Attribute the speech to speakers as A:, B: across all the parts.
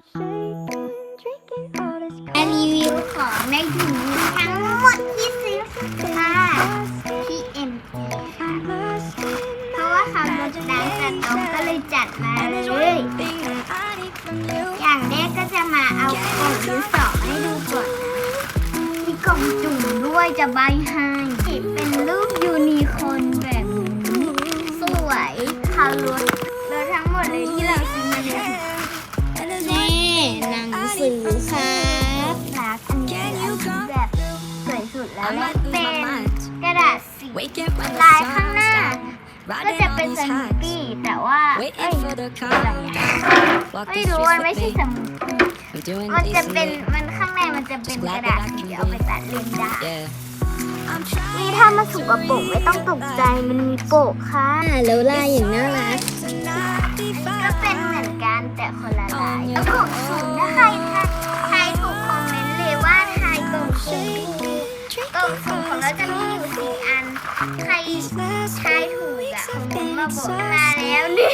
A: มารีวิวของในถุงทั้งหมดที่ซื้อค่ะที่เอ็มเพราะว่าเขาลดดังจัดตรงก็เลยจัดมาเลยอย่างแรกก็จะมาเอากล่องดินสอให้ดูก่อนมีกล่องจุ่มด้วยจะใบให้เป็นรูปยูนิคอนแบบสวยเขาล
B: ส
A: วยสุดแล้วและเป็นกระดาษสี
C: ลายข้างหน้า
A: ก็
C: ก็
A: จะ
C: จะ
A: เป็
C: เป็นน
A: ส
C: ส
A: นุ
C: นุ
A: ป
C: ป
A: ปี้
C: ปี้
A: แต่ว่าเอ้ย
C: อะไร
A: ไม่รู้มันไม่ใช่สมุดมันจะเป็นมันข้างในมันจะเป็นกระดาษสีเอาไปตัดเล่นได้นี่ถ้ามันสุกกระปรกไม่ต้องตกใจมันมีโปกค่ะ
B: อ่าแล้วลายอย่างน่ารัก
A: ก็เป็นเหมือนกันแต่คน ถูกกล่องของเราจะมีอยู่สี่อัน ใครทายถูกอะคอมมาบอกมาแล้วนี่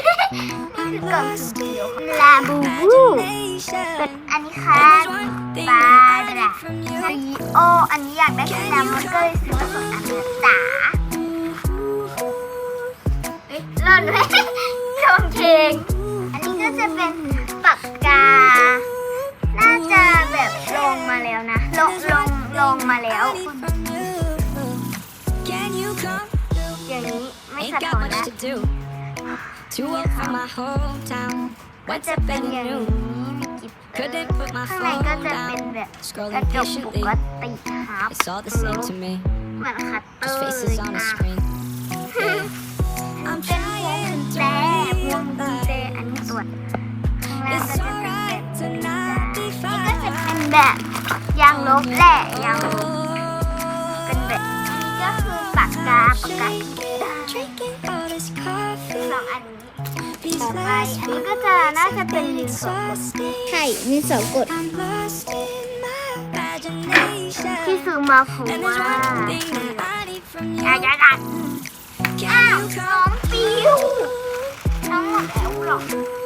A: นี่คือกล่องสุ่มเดียวลาบูบูเป็นอันนี้ค่ะปลาดาซีโออันนี้อยากได้สีดำมันก็เลยซื้อมาสองอันนะจ๋าเอ๊ะหล่นไหมชงเชงอันนี้ก็จะเป็นปากกา น่าจะแบบลงมาแล้วนะ ลงลงลงมาแล้วอย่ ไม่สะท้อนแล้วก็จะเป็นอย่างนี้มีกิบเตอร์ข้างในก็จะเป็นแบบกระจกปกติครับ
C: It's all the same to me.
A: เหมือนคัตเตอ
C: Just
A: ร์
C: faces on a
A: อะ
C: screen.
A: อันเป็นพวงกุญแจพวงกุญแจอันนี้ส่วนข้างล่างก็จะเป็นแบบนี้จ้านี่ก็จะเป็นแบบยางลบแหละยางลบเป็นแบบนี้ก็คือปากกาปากกา สองอันนี้ต่อไปอันนี้ก็จะน่าจะเป็นลิงสอง
B: ใช่มีสองกด
A: ที่ซื้อมาเพราะว่าอยากจะกัดอ้าวน้องปิวทั้งหมดแล้วเหรอหมดแล้ว